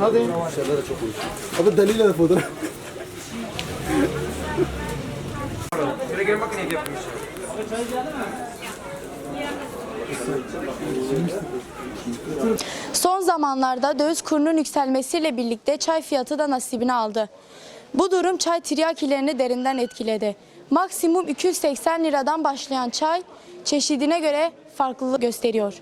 Hadi. Abi deliyle fotoğraf. Son zamanlarda döviz kurunun yükselmesiyle birlikte çay fiyatı da nasibini aldı. Bu durum çay tiryakilerini derinden etkiledi. Maksimum 280 liradan başlayan çay çeşidine göre farklılık gösteriyor.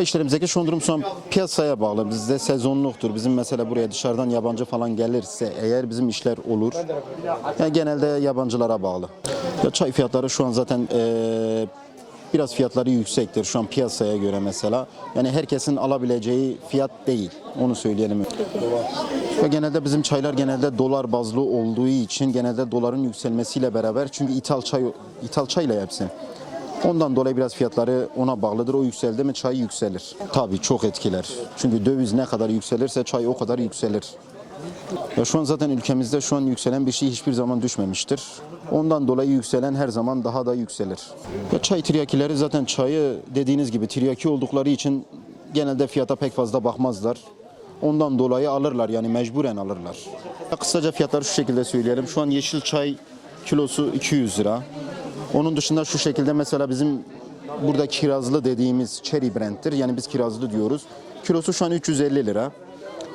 İşlerimizdeki şu durum an piyasaya bağlı. Bizde sezonluktur. Bizim mesela buraya dışarıdan yabancı falan gelirse eğer bizim işler olur. Yani genelde yabancılara bağlı. Ya çay fiyatları şu an zaten eee, biraz fiyatları yüksektir şu an piyasaya göre mesela. Yani herkesin alabileceği fiyat değil. Onu söyleyelim. Ve genelde bizim çaylar genelde dolar bazlı olduğu için genelde doların yükselmesiyle beraber çünkü ithal çay ithal çayla hepsi. Ondan dolayı biraz fiyatları ona bağlıdır. O yükseldi mi çay yükselir. Tabii çok etkiler. Çünkü döviz ne kadar yükselirse çay o kadar yükselir. Ya şu an zaten ülkemizde şu an yükselen bir şey hiçbir zaman düşmemiştir. Ondan dolayı yükselen her zaman daha da yükselir. Ya çay tiryakileri zaten çayı dediğiniz gibi tiryaki oldukları için genelde fiyata pek fazla bakmazlar. Ondan dolayı alırlar yani mecburen alırlar. Ya kısaca fiyatları şu şekilde söyleyelim. Şu an yeşil çay kilosu 200 lira. Onun dışında şu şekilde mesela bizim burada kirazlı dediğimiz cherry brand'tir. Yani biz kirazlı diyoruz. Kilosu şu an 350 lira.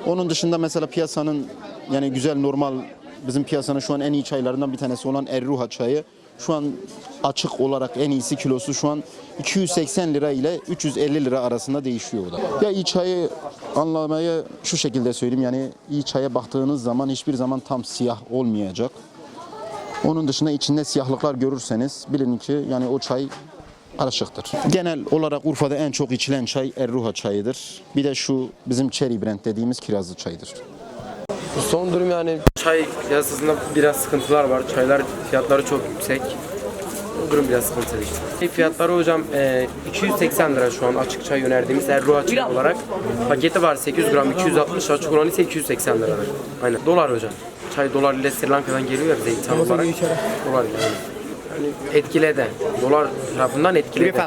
Onun dışında mesela piyasanın yani güzel normal bizim piyasanın şu an en iyi çaylarından bir tanesi olan Erruha çayı. Şu an açık olarak en iyisi kilosu şu an 280 lira ile 350 lira arasında değişiyor o da. Ya iyi çayı anlamayı şu şekilde söyleyeyim yani iyi çaya baktığınız zaman hiçbir zaman tam siyah olmayacak. Onun dışında içinde siyahlıklar görürseniz bilin ki yani o çay karışıktır. Genel olarak Urfa'da en çok içilen çay Erruha çayıdır. Bir de şu bizim Cherry Brand dediğimiz kirazlı çaydır. Son durum yani çay piyasasında biraz sıkıntılar var. Çaylar fiyatları çok yüksek. Bu durum biraz sıkıntılı işte. Fiyatları hocam e, 280 lira şu an açık çay önerdiğimiz Erruha açık olarak. Paketi var 800 gram 260 açık olan ise 280 lira. Aynen. Dolar hocam. Çay dolar ile Sri Lanka'dan geliyor ya bize ithal olarak. Dolar yani. Etkiledi. Dolar tarafından etkiledi.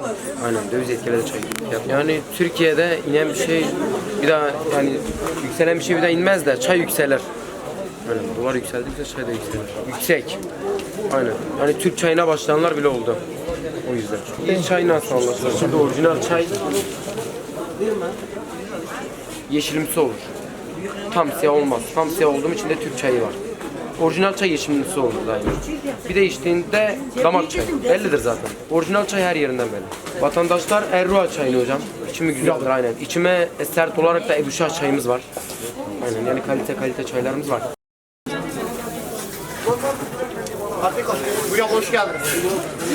Aynen döviz etkiledi çay. Yani Türkiye'de inen bir şey bir daha yani yükselen bir şey bir daha inmez de çay yükselir. Yani dolar yükseldikçe çay da yükselir. Yüksek. Aynen. Yani Türk çayına başlayanlar bile oldu. O yüzden. İyi çay nasıl anlaşılır? Şimdi orijinal çay yeşilimsi olur. Tam siyah olmaz. Tam siyah olduğum için de Türk çayı var. Orijinal çay yeşilimsi olur daima. Bir de içtiğinde damak çayı. Bellidir zaten. Orijinal çay her yerinden belli. Vatandaşlar Erruha çayını hocam. İçimi güzeldir aynen. İçime sert olarak da Ebu çayımız var. Aynen yani kalite kalite çaylarımız var. Hoş geldiniz.